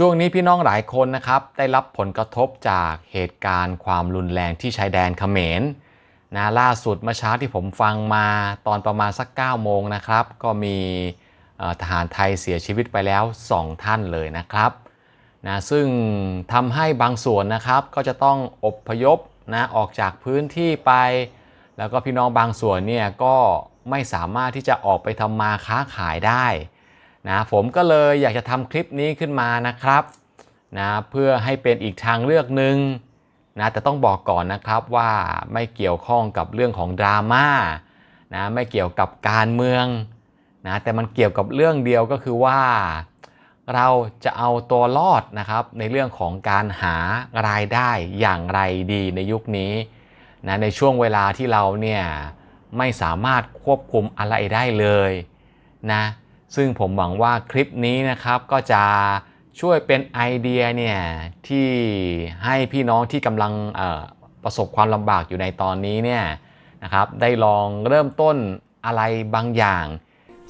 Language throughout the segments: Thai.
ช่วงนี้พี่น้องหลายคนนะครับ ได้รับผลกระทบจากเหตุการณ์ความรุนแรงที่ชายแดนเขมรนะล่าสุดเมื่อเช้าที่ผมฟังมาตอนประมาณสัก9โมงนะครับ ก็มีทหารไทยเสียชีวิตไปแล้ว 2 ท่านเลยนะครับนะซึ่งทำให้บางส่วนนะครับก็จะต้องอบพยพนะออกจากพื้นที่ไป แล้วก็พี่น้องบางส่วนเนี่ยก็ไม่สามารถที่จะออกไปทำมาค้าขายได้ นะผมก็เลยอยากจะทำคลิปนี้ขึ้นมานะครับนะเพื่อให้เป็นอีกทางเลือกหนึ่งนะแต่ต้องบอกก่อนนะครับว่าไม่เกี่ยวข้องกับเรื่องของดราม่านะไม่เกี่ยวกับการเมืองนะแต่มันเกี่ยวกับเรื่องเดียวก็คือว่า เราจะเอาตัวรอดนะครับในเรื่องของการหารายได้อย่างไรดีในยุคนี้นะในช่วงเวลาที่เราเนี่ยไม่สามารถควบคุมอะไรได้เลยนะ ซึ่งผมหวังว่าคลิปนี้นะครับก็จะช่วยเป็นไอเดียเนี่ยที่ให้พี่น้องที่กำลังประสบความลำบากอยู่ในตอนนี้เนี่ยนะครับได้ลองเริ่มต้นอะไรบางอย่าง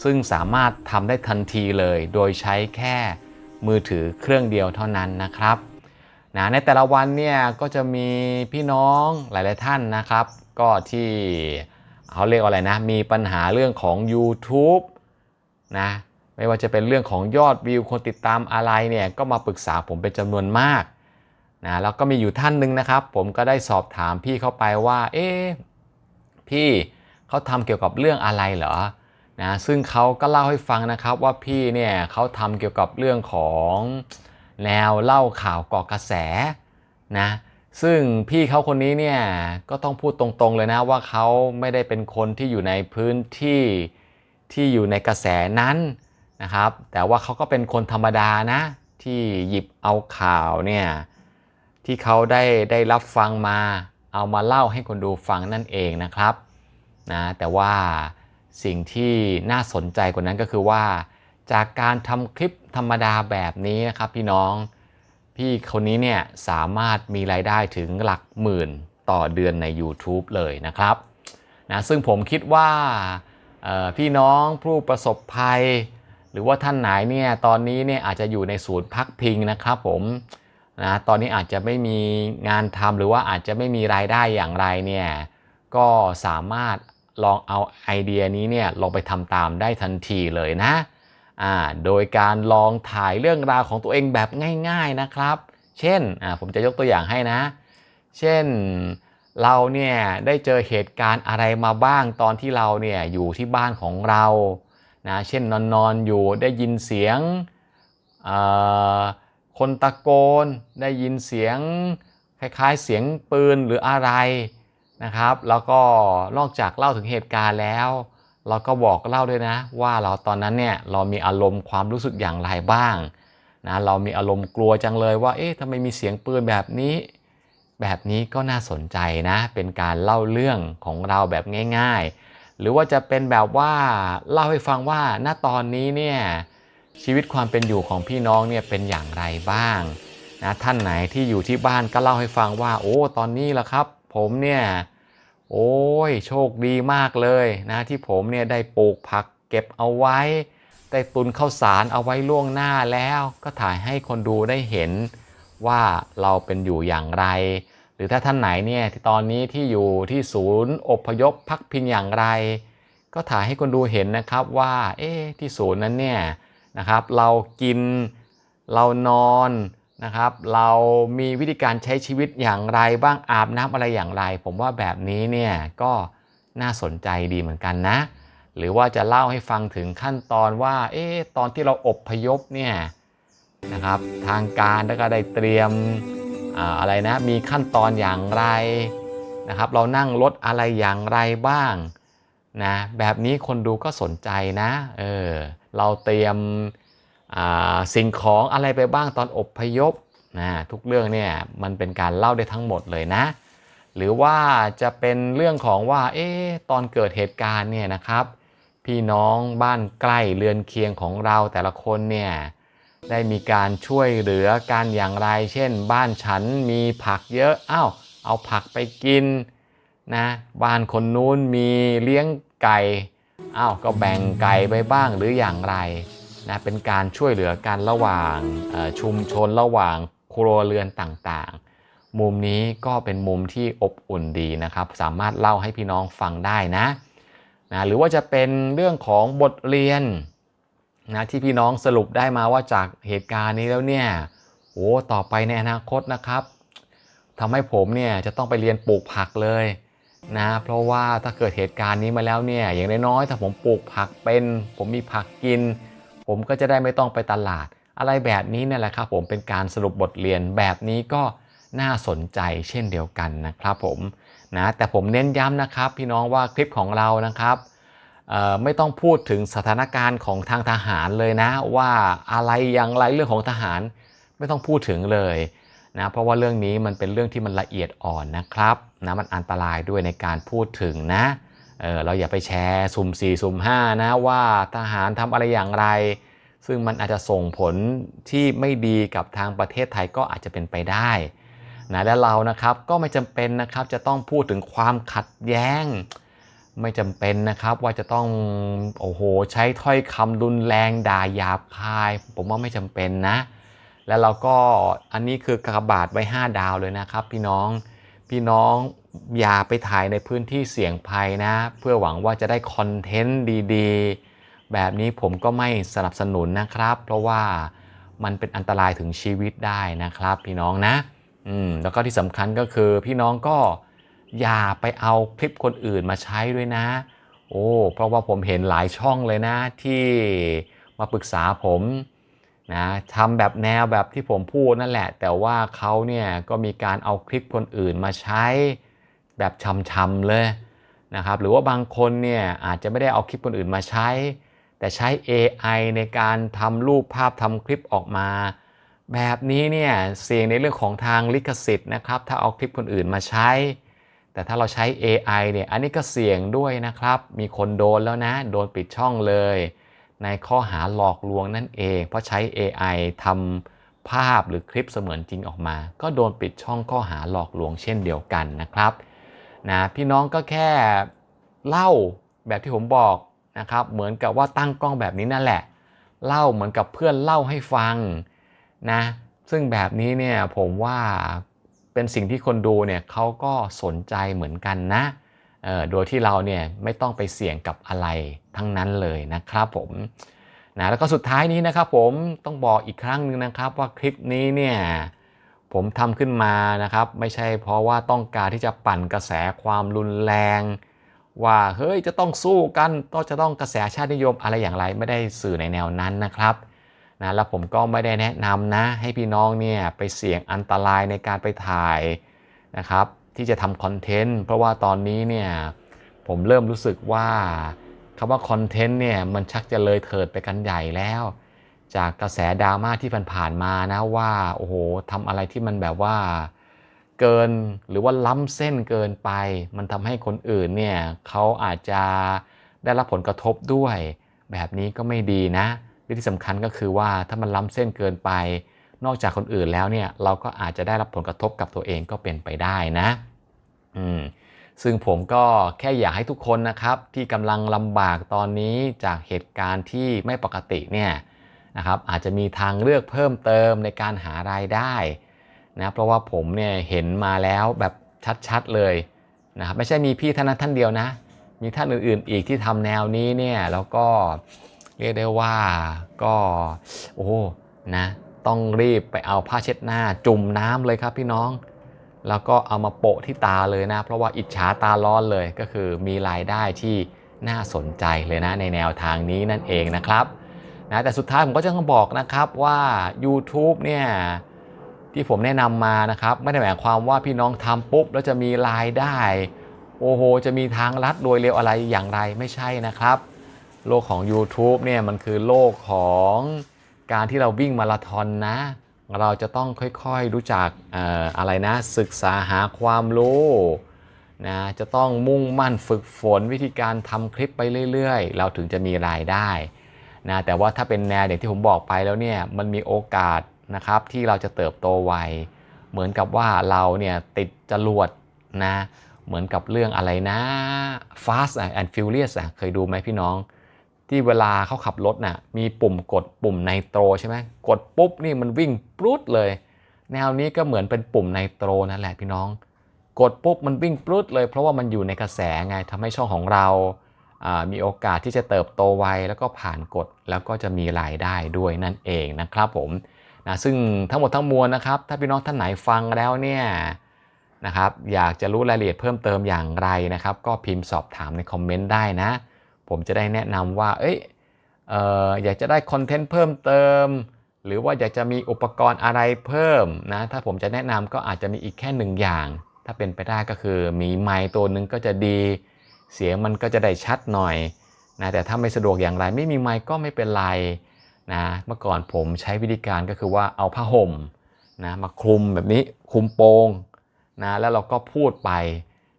ซึ่งสามารถทำได้ทันทีเลย โดยใช้แค่มือถือเครื่องเดียวเท่านั้นนะครับนะในแต่ละวันเนี่ยก็จะมีพี่น้องหลาย ๆ ท่านนะครับ ก็ที่เขาเรียกว่าอะไรนะ มีปัญหาเรื่องของ YouTube นะไม่ว่าจะเป็นเรื่องของยอดวิวคนติดตามอะไรเนี่ยก็มาปรึกษาผมเป็นจำนวนมากนะแล้วก็มีอยู่ท่านหนึ่งนะครับ ผมก็ได้สอบถามพี่เข้าไปว่าเอ๊ะพี่เขาทำเกี่ยวกับเรื่องอะไรเหรอนะซึ่งเขาก็เล่าให้ฟังนะครับว่าพี่เนี่ยเขาทำเกี่ยวกับเรื่องของแนวเล่าข่าวก่อกระแสนะซึ่งพี่เขาคนนี้เนี่ยก็ต้องพูดตรงๆเลยนะว่าเขาไม่ได้เป็นคนที่อยู่ในพื้นที่ ที่อยู่ในกระแสนั้นนะครับ แต่ว่าเขาก็เป็นคนธรรมดานะ ที่หยิบเอาข่าวเนี่ยที่เขาได้ได้รับฟังมาเอามาเล่าให้คนดูฟังนั่นเองนะครับนะแต่ว่าสิ่งที่น่าสนใจกว่านั้นก็คือว่า จากการทำคลิปธรรมดาแบบนี้นะครับพี่น้องพี่คนนี้เนี่ยสามารถมีรายได้ถึงหลักหมื่นต่อเดือนใน YouTube เลยนะครับนะซึ่งผมคิดว่า พี่น้องผู้ประสบภัย หรือว่าท่านไหนเนี่ยตอนนี้เนี่ยอาจจะอยู่ในศูนย์พักพิงนะครับผมนะตอนนี้อาจจะไม่มีงานทำหรือว่าอาจจะไม่มีรายได้อย่างไรเนี่ยก็สามารถลองเอาไอเดียนี้เนี่ยลองไปทำตามได้ทันทีเลยนะอ่าโดยการลองถ่ายเรื่องราวของตัวเองแบบง่าย ๆนะครับ เช่นอ่าผมจะยกตัวอย่างให้นะ เช่น เราเนี่ยได้เจอเหตุการณ์อะไรมาบ้างตอนที่เราเนี่ยอยู่ที่บ้านของเรานะเช่นนอนนอนอยู่ได้ยินเสียงคนตะโกน ได้ยินเสียงคล้ายๆเสียงปืนหรืออะไรนะครับ แล้วก็นอกจากเล่าถึงเหตุการณ์แล้ว เราก็บอกเล่าด้วยนะ ว่าเราตอนนั้นเนี่ยเรามีอารมณ์ความรู้สึกอย่างไรบ้างนะเรามีอารมณ์กลัวจังเลยว่าเอ๊ะทำไมมีเสียงปืนแบบนี้ แบบนี้ก็น่าสนใจนะ เป็นการเล่าเรื่องของเราแบบง่ายๆ หรือว่าจะเป็นแบบว่าเล่าให้ฟังว่าณตอนนี้เนี่ยชีวิตความเป็นอยู่ของพี่น้องเนี่ยเป็นอย่างไรบ้างนะท่านไหนที่อยู่ที่บ้านก็เล่าให้ฟังว่า โอ้ตอนนี้ละครับ ผมเนี่ยโอ้ยโชคดีมากเลยนะที่ผมเนี่ยได้ปลูกผักเก็บเอาไว้ ได้ตุนข้าวสารเอาไว้ล่วงหน้าแล้ว ก็ถ่ายให้คนดูได้เห็นว่าเราเป็นอยู่อย่างไร หรือถ้าท่านไหนเนี่ยที่ตอนนี้ที่อยู่ที่ศูนย์อพยพพักพิงอย่างไร ก็ถ่ายให้คนดูเห็นนะครับว่าเอ๊ที่ศูนย์นั้นเนี่ยนะครับเรากินเรานอนนะครับเรามีวิธีการใช้ชีวิตอย่างไรบ้างอาบน้ำอะไรอย่างไร ผมว่าแบบนี้เนี่ยก็น่าสนใจดีเหมือนกันนะ หรือว่าจะเล่าให้ฟังถึงขั้นตอนว่าเอ๊ะตอนที่เราอบพยพเนี่ยนะครับทางการแล้วก็ได้เตรียม อะไรนะมีขั้นตอนอย่างไรนะครับ เรานั่งรถอะไรอย่างไรบ้างนะแบบนี้คนดูก็สนใจนะเออเราเตรียมสิ่งของอะไรไปบ้างตอนอบพยพนะทุกเรื่องเนี่ยมันเป็นการเล่าได้ทั้งหมดเลยนะ หรือว่าจะเป็นเรื่องของว่าเอ๊ตอนเกิดเหตุการณ์เนี่ยนะครับ พี่น้องบ้านใกล้เรือนเคียงของเราแต่ละคนเนี่ย ได้มีการช่วยเหลือกันอย่างไร เช่น บ้านฉันมีผักเยอะอ้าวเอาผักไปกินนะบ้านคนนู้นมีเลี้ยงไก่อ้าวก็แบ่งไก่ไปบ้างหรืออย่างไรนะเป็นการช่วยเหลือกันระหว่างชุมชนระหว่างครัวเรือนต่างๆ มุมนี้ก็เป็นมุมที่อบอุ่นดีนะครับ สามารถเล่าให้พี่น้องฟังได้นะนะหรือว่าจะเป็นเรื่องของบทเรียน นะที่พี่น้องสรุปได้มาว่าจากเหตุการณ์นี้แล้วเนี่ยโอ้ต่อไปในอนาคตนะครับทำให้ผมเนี่ยจะต้องไปเรียนปลูกผักเลยนะเพราะว่าถ้าเกิดเหตุการณ์นี้มาแล้วเนี่ยอย่างน้อยๆถ้าผมปลูกผักเป็น ผมมีผักกิน ผมก็จะได้ไม่ต้องไปตลาด อะไรแบบนี้นี่แหละครับผมเป็นการสรุปบทเรียนแบบนี้ก็น่าสนใจเช่นเดียวกันนะครับผมนะแต่ผมเน้นย้ำนะครับ พี่น้องว่าคลิปของเรานะครับ ไม่ต้องพูดถึงสถานการณ์ของทางทหารเลยนะ ว่าอะไรอย่างไรเรื่องของทหารไม่ต้องพูดถึงเลยนะเพราะว่าเรื่องนี้มันเป็นเรื่องที่มันละเอียดอ่อนนะครับนะมันอันตรายด้วยในการพูดถึงนะเเราอย่าไปแชร์สุ่ม4สุ่ม5นะว่าทหารทำอะไรอย่างไร ซึ่งมันอาจจะส่งผลที่ไม่ดีกับทางประเทศไทยก็อาจจะเป็นไปได้นะและเรานะครับก็ไม่จำเป็นนะครับจะต้องพูดถึงความขัดแย้ง ไม่จำเป็นนะครับว่าจะต้องโอ้โหใช้ถ้อยคำรุนแรงด่าหยาบคาย ผมว่าไม่จำเป็นนะ แล้วเราก็อันนี้คือกระบาดไว้ 5 ดาวเลยนะครับ พี่น้องพี่น้องอย่าไปถ่ายในพื้นที่เสี่ยงภัยนะ เพื่อหวังว่าจะได้คอนเทนต์ดีๆ แบบนี้ผมก็ไม่สนับสนุนนะครับ เพราะว่ามันเป็นอันตรายถึงชีวิตได้นะครับ พี่น้องนะอืมแล้วก็ที่สำคัญก็คือพี่น้องก็ อย่าไปเอาคลิปคนอื่นมาใช้ด้วยนะ โอ้เพราะว่าผมเห็นหลายช่องเลยนะที่มาปรึกษาผมนะทำแบบแนวแบบที่ผมพูดนั่นแหละ แต่ว่าเขาเนี่ยก็มีการเอาคลิปคนอื่นมาใช้แบบช้ำๆเลยนะครับหรือว่าบางคนเนี่ยอาจจะไม่ได้เอาคลิปคนอื่นมาใช้ แต่ใช้ AI ในการทำรูปภาพทำคลิปออกมา แบบนี้เนี่ยเสี่ยงในเรื่องของทางลิขสิทธิ์นะครับถ้าเอาคลิปคนอื่นมาใช้ แต่ถ้าเราใช้ AI เนี่ยอันนี้ก็เสี่ยงด้วยนะครับ มีคนโดนแล้วนะ โดนปิดช่องเลย ในข้อหาหลอกลวงนั่นเอง เพราะใช้ AI ทำภาพหรือคลิปเสมือนจริงออกมา ก็โดนปิดช่องข้อหาหลอกลวงเช่นเดียวกันนะครับนะพี่น้องก็แค่เล่าแบบที่ผมบอกนะครับ เหมือนกับว่าตั้งกล้องแบบนี้นั่นแหละ เล่าเหมือนกับเพื่อนเล่าให้ฟังนะ ซึ่งแบบนี้เนี่ยผมว่า เป็นสิ่งที่คนดูเนี่ยเขาก็สนใจเหมือนกันนะโดยที่เราเนี่ยไม่ต้องไปเสี่ยงกับอะไรทั้งนั้นเลยนะครับผมนะแล้วก็สุดท้ายนี้นะครับผมต้องบอกอีกครั้งหนึ่งนะครับว่าคลิปนี้เนี่ยผมทำขึ้นมานะครับ ไม่ใช่เพราะว่าต้องการที่จะปั่นกระแสความรุนแรง ว่าเฮ้ยจะต้องสู้กันต้องจะต้องกระแสชาตินิยมอะไรอย่างไรไม่ได้สื่อในแนวนั้นนะครับ นะแล้วผมก็ไม่ได้แนะนำนะ ให้พี่น้องเนี่ยไปเสี่ยงอันตรายในการไปถ่ายนะครับ ที่จะทำคอนเทนต์เพราะว่าตอนนี้เนี่ยผมเริ่มรู้สึกว่าคำว่าคอนเทนต์เนี่ยมันชักจะเลยเถิดไปกันใหญ่แล้ว จากกระแสดราม่าที่ผ่านๆมานะว่าโอ้โหทำอะไรที่มันแบบว่าเกินหรือว่าล้ำเส้นเกินไป มันทำให้คนอื่นเนี่ยเขาอาจจะได้รับผลกระทบด้วย แบบนี้ก็ไม่ดีนะ และที่สำคัญก็คือว่าถ้ามันล้ำเส้นเกินไป นอกจากคนอื่นแล้วเนี่ยเราก็อาจจะได้รับผลกระทบกับตัวเองก็เป็นไปได้นะอืมซึ่งผมก็แค่อยากให้ทุกคนนะครับที่กำลังลำบากตอนนี้จากเหตุการณ์ที่ไม่ปกติเนี่ยนะครับอาจจะมีทางเลือกเพิ่มเติมในการหารายได้นะเพราะว่าผมเนี่ยเห็นมาแล้วแบบชัดๆเลยนะครับไม่ใช่มีพี่ท่านนั้นท่านเดียวนะ มีท่านอื่นๆอีกที่ทำแนวนี้เนี่ยแล้วก็ เรียกได้ว่าก็โอ้นะต้องรีบไปเอาผ้าเช็ดหน้าจุ่มน้ำเลยครับพี่น้อง แล้วก็เอามาโปะที่ตาเลยนะ เพราะว่าอิจฉาตาร้อนเลยก็คือมีรายได้ที่น่าสนใจเลยนะในแนวทางนี้นั่นเองนะครับนะแต่สุดท้ายผมก็จะต้องบอกนะครับว่า YouTube เนี่ยที่ผมแนะนำมานะครับ ไม่ได้หมายความว่าพี่น้องทำปุ๊บ แล้วจะมีรายได้ โอ้โห จะมีทางลัดโดยเร็วอะไรอย่างไรไม่ใช่นะครับ โลกของ YouTube เนี่ยมันคือโลกของการที่เราวิ่งมาราธอนนะ เราจะต้องค่อยๆรู้จักอออะไรนะ ศึกษาหาความรู้นะจะต้องมุ่งมั่นฝึกฝนวิธีการทำคลิปไปเรื่อยๆ เราถึงจะมีรายได้นะแต่ว่าถ้าเป็นแนวอย่างที่ผมบอกไปแล้วเนี่ยมันมีโอกาสนะครับที่เราจะเติบโตไวเหมือนกับว่าเราเนี่ยติดจรวดนะเหมือนกับเรื่องอะไรนะ Fast and Furious อะเคยดูไหมพี่น้อง ที่เวลาเขาขับรถน่ะมีปุ่มกดปุ่มไนโตรใช่ไหมกดปุ๊บนี่มันวิ่งปรุดเลย แนวนี้ก็เหมือนเป็นปุ่มไนโตรนั่นแหละพี่น้อง กดปุ๊บมันวิ่งปรุดเลย เพราะว่ามันอยู่ในกระแสไงทำให้ช่องของเราอ่ามีโอกาสที่จะเติบโตไวแล้วก็ผ่านกฎแล้วก็จะมีรายได้ด้วยนั่นเองนะครับผมนะซึ่งทั้งหมดทั้งมวลนะครับ ถ้าพี่น้องท่านไหนฟังแล้วเนี่ยนะครับอยากจะรู้รายละเอียดเพิ่มเติมอย่างไรนะครับ ก็พิมพ์สอบถามในคอมเมนต์ได้นะ ผมจะได้แนะนำว่าเอ้ยเอออยากจะได้คอนเทนต์เพิ่มเติม หรือว่าอยากจะมีอุปกรณ์อะไรเพิ่มนะถ้าผมจะแนะนำก็อาจจะมีอีกแค่หนึ่งอย่าง ถ้าเป็นไปได้ก็คือมีไมค์ตัวหนึ่งก็จะดี เสียงมันก็จะได้ชัดหน่อยนะแต่ถ้าไม่สะดวกอย่างไรไม่มีไมค์ก็ไม่เป็นไรนะเมื่อก่อนผมใช้วิธีการก็คือว่าเอาผ้าห่มนะมาคลุมแบบนี้คลุมโปงนะแล้วเราก็พูดไป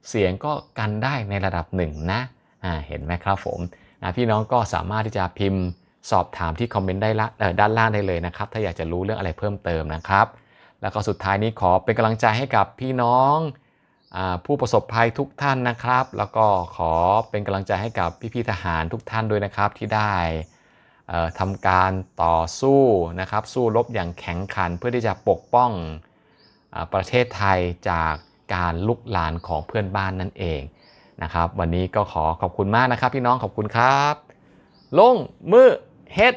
เสียงก็กันได้ในระดับหนึ่งนะ เห็นไหมครับผมพี่น้องก็สามารถที่จะพิมพ์สอบถามที่คอมเมนต์ได้ละด้านล่างได้เลยนะครับ ถ้าอยากจะรู้เรื่องอะไรเพิ่มเติมนะครับ แล้วก็สุดท้ายนี้ขอเป็นกำลังใจให้กับพี่น้องอผู้ประสบภัยทุกท่านนะครับ แล้วก็ขอเป็นกำลังใจให้กับพี่ๆทหารทุกท่านด้วยนะครับที่ได้ทำการต่อสู้นะครับ สู้รบอย่างแข็งขันเพื่อที่จะปกป้องอประเทศไทยจากการลุกลานของเพื่อนบ้านนั่นเอง นะครับ วันนี้ก็ขอขอบคุณมากนะครับ พี่น้องขอบคุณครับ ลงมือเฮ็ด